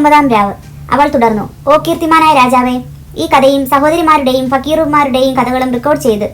പത്തൊമ്പതാം രാവ്. അവൾ തുടർന്നു ഓ കീർത്തിമാനായ രാജാവേ ഈ കഥയും സഹോദരിമാരുടെയും ഫക്കീറുമാരുടെയും കഥകളും റെക്കോർഡ് ചെയ്ത്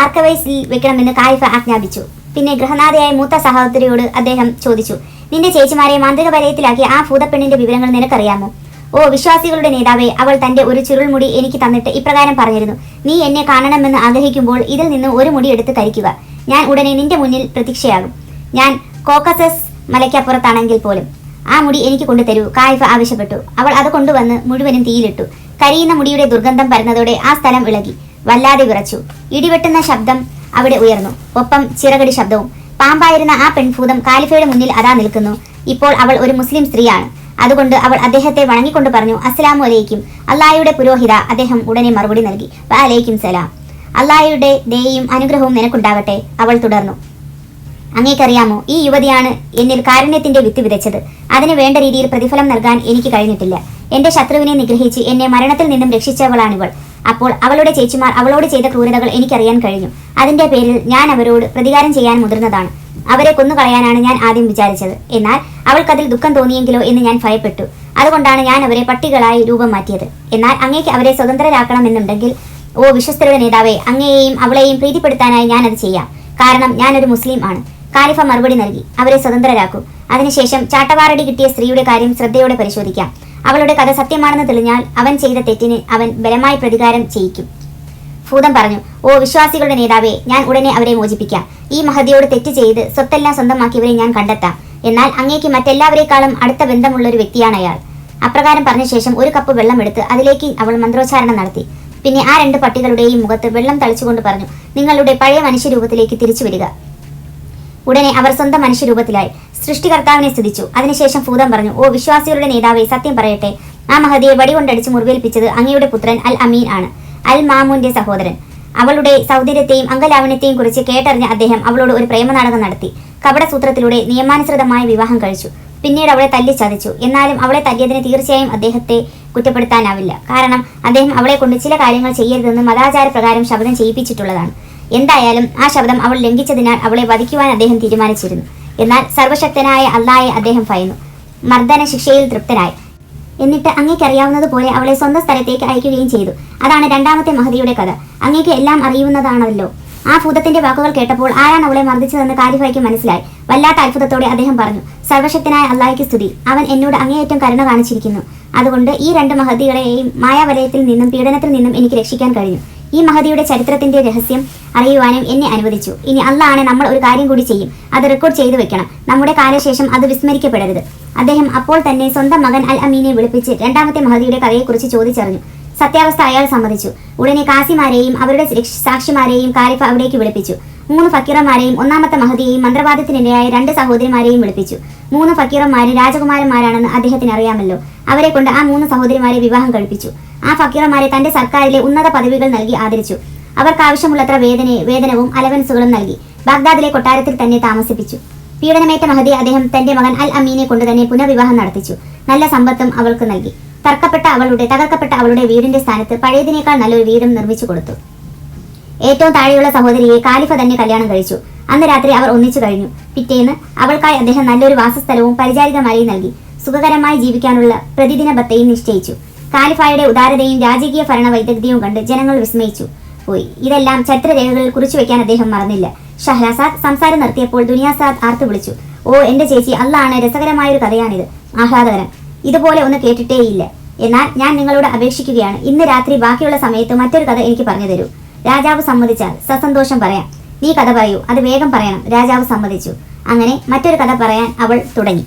ആർക്കവൈസിൽ വെക്കണമെന്ന് കായിഫ ആജ്ഞാപിച്ചു. പിന്നെ ഗൃഹനാഥയായ മൂത്ത സഹോദരിയോട് അദ്ദേഹം ചോദിച്ചു നിന്റെ ചേച്ചിമാരെ മാന്ത്രിക വലയത്തിലാക്കി ആ ഭൂതപ്പെണ്ണിന്റെ വിവരങ്ങൾ നിനക്കറിയാമോ? ഓ വിശ്വാസികളുടെ നേതാവേ അവൾ തന്റെ ഒരു ചുരുൾമുടി എനിക്ക് തന്നിട്ട് ഇപ്രകാരം പറഞ്ഞിരുന്നു നീ എന്നെ കാണണമെന്ന് ആഗ്രഹിക്കുമ്പോൾ ഇതിൽ നിന്ന് ഒരു മുടി എടുത്ത് കരിക്കുക ഞാൻ ഉടനെ നിന്റെ മുന്നിൽ പ്രതീക്ഷയാകും ഞാൻ കോക്കസസ് മലയ്ക്കപ്പുറത്താണെങ്കിൽ പോലും. ആ മുടി എനിക്ക് കൊണ്ടുതരൂ. കായിഫ ആവശ്യപ്പെട്ടു. അവൾ അത് കൊണ്ടുവന്ന് മുഴുവനും തീയിലിട്ടു. കരിയുന്ന മുടിയുടെ ദുർഗന്ധം പരന്നതോടെ ആ സ്ഥലം ഇളകി. വല്ലാതെ വിറച്ചു. ഇടിവെട്ടുന്ന ശബ്ദം അവിടെ ഉയർന്നു. ഒപ്പം ചിറകടി ശബ്ദവും. പാമ്പായിരുന്ന ആ പെൺഭൂതം കാലിഫയുടെ മുന്നിൽ അതാ നിൽക്കുന്നു. ഇപ്പോൾ അവൾ ഒരു മുസ്ലിം സ്ത്രീയാണ്. അതുകൊണ്ട് അവൾ അദ്ദേഹത്തെ വണങ്ങിക്കൊണ്ട് പറഞ്ഞു അസ്സലാമു അലൈക്കും. അള്ളാഹയുടെ പുരോഹിത അദ്ദേഹം ഉടനെ മറുപടി നൽകി. വഅലൈക്കും സലാം. അള്ളാഹയുടെ ദയയും അനുഗ്രഹവും നിനക്കുണ്ടാകട്ടെ. അവൾ തുടർന്നു. അങ്ങേക്കറിയാമോ ഈ യുവതിയാണ് എന്നിൽ കാരുണ്യത്തിന്റെ വിത്ത് വിതച്ചത്. അതിന് വേണ്ട രീതിയിൽ പ്രതിഫലം നൽകാൻ എനിക്ക് കഴിഞ്ഞിട്ടില്ല. എന്റെ ശത്രുവിനെ നിഗ്രഹിച്ച് എന്നെ മരണത്തിൽ നിന്നും രക്ഷിച്ചവളാണിവൾ. അപ്പോൾ അവളുടെ ചേച്ചിമാർ അവളോട് ചെയ്ത ക്രൂരതകൾ എനിക്കറിയാൻ കഴിഞ്ഞു. അതിന്റെ പേരിൽ ഞാൻ അവരോട് പ്രതികാരം ചെയ്യാൻ മുതിർന്നതാണ്. അവരെ കൊന്നുകളയാനാണ് ഞാൻ ആദ്യം വിചാരിച്ചത്. എന്നാൽ അവൾക്കതിൽ ദുഃഖം തോന്നിയെങ്കിലോ എന്ന് ഞാൻ ഭയപ്പെട്ടു. അതുകൊണ്ടാണ് ഞാൻ അവരെ പട്ടികളായി രൂപം മാറ്റിയത്. എന്നാൽ അങ്ങേക്ക് അവരെ സ്വതന്ത്രരാക്കണമെന്നുണ്ടെങ്കിൽ ഓ വിശ്വസ്തരുടെ നേതാവേ അങ്ങയെയും അവളെയും പ്രീതിപ്പെടുത്താനായി ഞാൻ അത് ചെയ്യാം. കാരണം ഞാനൊരു മുസ്ലിം ആണ്. കാലിഫ മറുപടി നൽകി. അവരെ സ്വതന്ത്രരാക്കൂ. അതിനുശേഷം ചാട്ടവാറടി കിട്ടിയ സ്ത്രീയുടെ കാര്യം ശ്രദ്ധയോടെ പരിശോധിക്കാം. അവളുടെ കഥ സത്യമാണെന്ന് തെളിഞ്ഞാൽ അവൻ ചെയ്ത തെറ്റിന് അവൻ ബലമായി പ്രതികാരം ചെയ്യിക്കും. ഭൂതം പറഞ്ഞു ഓ വിശ്വാസികളുടെ നേതാവേ ഞാൻ ഉടനെ അവരെ മോചിപ്പിക്കാം. ഈ മഹതിയോട് തെറ്റ് ചെയ്ത് സ്വത്തെല്ലാം സ്വന്തമാക്കിയവരെ ഞാൻ കണ്ടെത്താം. എന്നാൽ അങ്ങേക്ക് മറ്റെല്ലാവരെക്കാളും അടുത്ത ബന്ധമുള്ള ഒരു വ്യക്തിയാണ് അയാൾ. അപ്രകാരം പറഞ്ഞ ശേഷം ഒരു കപ്പ് വെള്ളം എടുത്ത് അതിലേക്ക് അവൾ മന്ത്രോച്ചാരണം നടത്തി. പിന്നെ ആ രണ്ട് പട്ടികളുടെയും മുഖത്ത് വെള്ളം തളിച്ചുകൊണ്ട് പറഞ്ഞു നിങ്ങളുടെ പഴയ മനുഷ്യരൂപത്തിലേക്ക് തിരിച്ചു വരിക. ഉടനെ അവർ സ്വന്തം മനുഷ്യരൂപത്തിലായി. സൃഷ്ടികർത്താവിനെ സ്തുതിച്ചു. അതിനുശേഷം ഭൂതം പറഞ്ഞു ഓ വിശ്വാസികളുടെ നേതാവെ സത്യം പറയട്ടെ. ആ മഹതിയെ വടികൊണ്ടടിച്ച് മുറിവേൽപ്പിച്ചത് അങ്ങയുടെ പുത്രൻ അൽ അമീൻ ആണ്. അൽ മാമൂന്റെ സഹോദരൻ. അവളുടെ സൗന്ദര്യത്തെയും അംഗലാവണ്യത്തെയും കുറിച്ച് കേട്ടറിഞ്ഞ അദ്ദേഹം അവളോട് ഒരു പ്രേമനാടകം നടത്തി. കപടസൂത്രത്തിലൂടെ നിയമാനുസൃതമായ വിവാഹം കഴിച്ചു. പിന്നീട് അവളെ തല്ലി ചതിച്ചു. എന്നാലും അവളെ തല്ലിയതിന് തീർച്ചയായും അദ്ദേഹത്തെ കുറ്റപ്പെടുത്താനാവില്ല. കാരണം അദ്ദേഹം അവളെ കൊണ്ട് ചില കാര്യങ്ങൾ ചെയ്യരുതെന്ന് മതാചാര പ്രകാരം ശബ്ദം ചെയ്യിപ്പിച്ചിട്ടുള്ളതാണ്. എന്തായാലും ആ ശബ്ദം അവൾ ലംഘിച്ചതിനാൽ അവളെ വധിക്കുവാൻ അദ്ദേഹം തീരുമാനിച്ചിരുന്നു. എന്നാൽ സർവശക്തനായ അള്ളായെ അദ്ദേഹം ഭയന്നു. മർദ്ദന ശിക്ഷയിൽ തൃപ്തനായി. എന്നിട്ട് അങ്ങേക്കറിയാവുന്നതുപോലെ അവളെ സ്വന്തം സ്ഥലത്തേക്ക് അയക്കുകയും ചെയ്തു. അതാണ് രണ്ടാമത്തെ മഹതിയുടെ കഥ. അങ്ങേക്ക് എല്ലാം അറിയുന്നതാണല്ലോ. ആ ഭൂതത്തിന്റെ വാക്കുകൾ കേട്ടപ്പോൾ ആരാണ് അവളെ മർദ്ദിച്ചതെന്ന് കാലിഫായ്ക്ക് മനസ്സിലായി. വല്ലാത്ത അത്ഭുതത്തോടെ അദ്ദേഹം പറഞ്ഞു സർവശക്തനായ അള്ളാഹിക്ക് സ്തുതി. അവൻ എന്നോട് അങ്ങേയറ്റം കരുണ കാണിച്ചിരിക്കുന്നു. അതുകൊണ്ട് ഈ രണ്ട് മഹതികളെയും മായാവലയത്തിൽ നിന്നും പീഡനത്തിൽ നിന്നും എനിക്ക് രക്ഷിക്കാൻ കഴിഞ്ഞു. ഈ മഹതിയുടെ ചരിത്രത്തിന്റെ രഹസ്യം അറിയുവാനും എന്നെ അനുവദിച്ചു. ഇനി അള്ളാണ് നമ്മൾ ഒരു കാര്യം കൂടി ചെയ്യും. അത് റെക്കോർഡ് ചെയ്തു വെക്കണം. നമ്മുടെ കാലശേഷം അത് വിസ്മരിക്കപ്പെടരുത്. അദ്ദേഹം അപ്പോൾ തന്നെ സ്വന്തം മകൻ അൽ അമീനെ വിളിപ്പിച്ച് രണ്ടാമത്തെ മഹതിയുടെ കഥയെക്കുറിച്ച് ചോദിച്ചറിഞ്ഞു. സത്യാവസ്ഥ അയാൾ സമ്മതിച്ചു. ഉടനെ കാസിമാരെയും അവരുടെ സാക്ഷിമാരെയും കാലിഫ് അവിടേക്ക് വിളിപ്പിച്ചു. മൂന്ന് ഫക്കീറന്മാരെയും ഒന്നാമത്തെ മഹതിയെയും മന്ത്രവാദത്തിനിരയായ രണ്ട് സഹോദരിമാരെയും വിളിപ്പിച്ചു. മൂന്ന് ഫക്കീറന്മാരും രാജകുമാരന്മാരാണെന്ന് അദ്ദേഹത്തിന് അറിയാമല്ലോ അവരെ കൊണ്ട് ആ മൂന്ന് സഹോദരിമാരെ വിവാഹം കഴിപ്പിച്ചു. ആ ഫക്കീറന്മാരെ തന്റെ സർക്കാരിലെ ഉന്നത പദവികൾ നൽകി ആദരിച്ചു. അവർക്ക് ആവശ്യമുള്ളത്ര വേദന വേതനവും അലവൻസുകളും നൽകി. ബാഗ്ദാദിലെ കൊട്ടാരത്തിൽ തന്നെ താമസിപ്പിച്ചു. പീഡനമേറ്റ മഹദി അദ്ദേഹം തന്റെ മകൻ അൽ അമീനെ കൊണ്ട് തന്നെ പുനർവിവാഹം നടത്തിച്ചു. നല്ല സമ്പത്തും അവൾക്ക് നൽകി. തർക്കപ്പെട്ട അവളുടെ തകർക്കപ്പെട്ട അവളുടെ വീടിന്റെ സ്ഥാനത്ത് പഴയതിനേക്കാൾ നല്ലൊരു വീടും നിർമ്മിച്ചു കൊടുത്തു. ഏറ്റവും താഴെയുള്ള സഹോദരിയെ കാലിഫ തന്നെ കല്യാണം കഴിച്ചു. അന്ന് രാത്രി അവർ ഒന്നിച്ചു കഴിഞ്ഞു. പിറ്റേന്ന് അവൾക്കായി അദ്ദേഹം നല്ലൊരു വാസസ്ഥലവും പരിചാരിതമായി നൽകി. സുഖകരമായി ജീവിക്കാനുള്ള പ്രതിദിന ബത്തയും നിശ്ചയിച്ചു. കാലിഫായുടെ ഉദാരതയും രാജകീയ ഭരണ വൈദഗ്ധ്യവും കണ്ട് ജനങ്ങൾ വിസ്മയിച്ചു. പോയി. ഇതെല്ലാം ചരിത്രരേഖകളിൽ കുറിച്ചു വെക്കാൻ അദ്ദേഹം മറന്നില്ല. ഷഹ്ലാസാദ് സംസാരം നിർത്തിയപ്പോൾ ദുനിയാസാദ് ആർത്തു വിളിച്ചു. ഓ എന്റെ ചേച്ചി അല്ലാണ് രസകരമായൊരു കഥയാണിത്. ആഹ്ലാദകരം. ഇതുപോലെ ഒന്ന് കേട്ടിട്ടേയില്ല. എന്നാൽ ഞാൻ നിങ്ങളോട് അപേക്ഷിക്കുകയാണ്. ഇന്ന് രാത്രി ബാക്കിയുള്ള സമയത്ത് മറ്റൊരു കഥ എനിക്ക് പറഞ്ഞു തരൂ. രാജാവ് സമ്മതിച്ചാൽ സസന്തോഷം പറയാം. നീ കഥ പറയൂ. അത് വേഗം പറയണം. രാജാവ് സമ്മതിച്ചു. അങ്ങനെ മറ്റൊരു കഥ പറയാൻ അവൾ തുടങ്ങി.